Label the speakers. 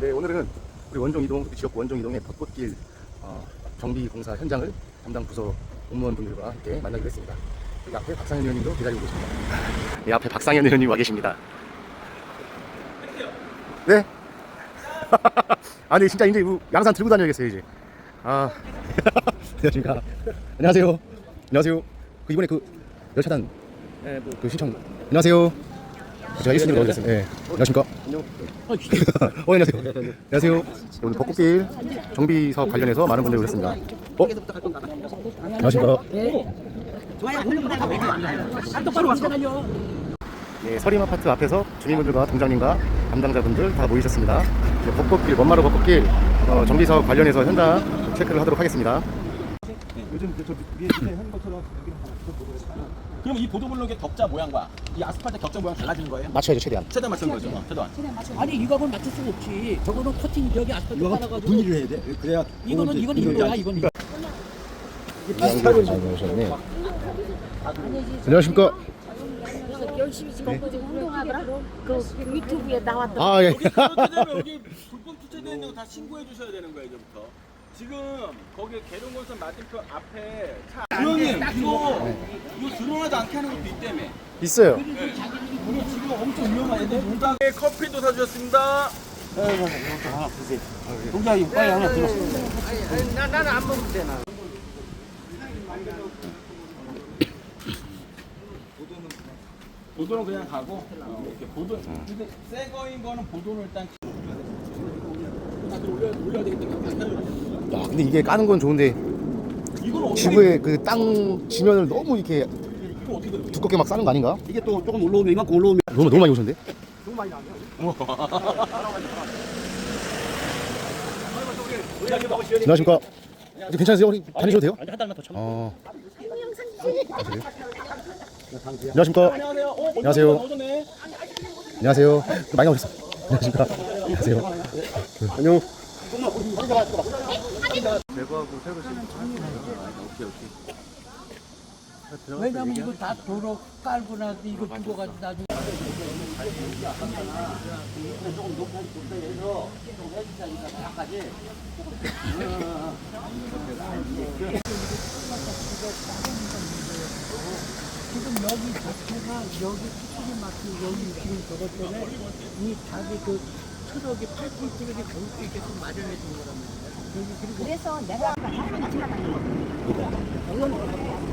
Speaker 1: 네, 오늘은 우리 원종 이동 지역 원종 이동의 벚꽃길 어, 정비 공사 현장을 담당 부서 공무원분들과 함께 만나기로 했습니다. 여기 앞에 박상현 의원님도 기다리고 계십니다. 이 앞에 박상현 의원님 와 계십니다. 네? 아니 진짜 이제 이거 양산 들고 다녀야겠어요 이제. 아 안녕하십니까. 안녕하세요. 안녕하세요. 그 이번에 그 열차단 그 신청. 안녕하세요. 제가 1순위로 넣어드렸습니다. 네. 안녕하십니까. 어, 안녕하세요. 안녕하세요. 오늘 벚꽃길 정비 사업 관련해서 많은 분들이 오셨습니다. 어? 안녕하십니까. 네, 서림 아파트 앞에서 주민분들과 동장님과 담당자분들 다 모이셨습니다. 이제 벚꽃길, 원마루 벚꽃길 어, 정비 사업 관련해서 현장 체크를 하도록 하겠습니다.
Speaker 2: 요즘 저 위에 밑에 하는 것처럼 그럼 이 보도블록의 격자 모양과 이 아스팔트 격자 모양 달라지는 거예요?
Speaker 1: 맞춰야죠, 최대한.
Speaker 2: 최대한 맞춘 거죠? 최대한.
Speaker 3: 아니 이거하고는 맞출 수가 없지. 저거는 커팅 저기 아스팔트 깔아가지고
Speaker 4: 분리를 해야 돼. 그래야
Speaker 3: 이거는 이거는 이거야 이거는.
Speaker 1: 네. 안녕하십니까.
Speaker 5: 열심히 지금 운동하더라. 그 유튜브에 나왔던.
Speaker 1: 아, 예.
Speaker 2: 그렇게 되면 여기 불법 주차되는 거 다 신고해 주셔야 되는 거예요 이제부터. 지금 거기 계룡건설 맞은편 앞에 차. 의원님 이거 이거. 드러나지 않게 하는 것도 있다며.
Speaker 1: 있어요.
Speaker 2: 오늘 지금 엄청 위험한데 동작에 커피도 사주셨습니다.
Speaker 4: 동작이 빨리 하나 들어.
Speaker 2: 보도는 그냥 가고 어, 이렇게 보도. 근데 새 거인 거는 보도는 일단. 올려야 올려야 되기 때문에
Speaker 1: 야, 근데 이게 까는 건 좋은데 지구의 그 땅 지면을 너무 이렇게? 두껍게 막 싸는 거 아닌가?
Speaker 4: 이게 또 조금 올라오면 이만큼 올라오면
Speaker 1: 너무 너무 많이 오셨는데? 안녕하십니까? 이제 괜찮으세요? 우리 다니셔도 돼요?
Speaker 4: 한 달만 더 참.
Speaker 1: 어. 아, 그래요? 안녕하십니까?
Speaker 2: 안녕하세요. 어,
Speaker 1: 안녕하세요.
Speaker 2: 오전에
Speaker 1: 안녕하세요. 많이 나오셨어. 안녕하십니까? 안녕하세요. 안녕.
Speaker 3: 왜냐면 이거 다 도로 깔고 나서 이거 죽어가지고 나중에. 지금 여기 자체가 여기 수축이 막히고 여기 지금 저것 때문에 이 자기 그 트럭이 8톤 트럭이 겨울 수 있게끔 마련해 준 거란 말이야.
Speaker 5: 그래서 내가 한번 지나다니는 거.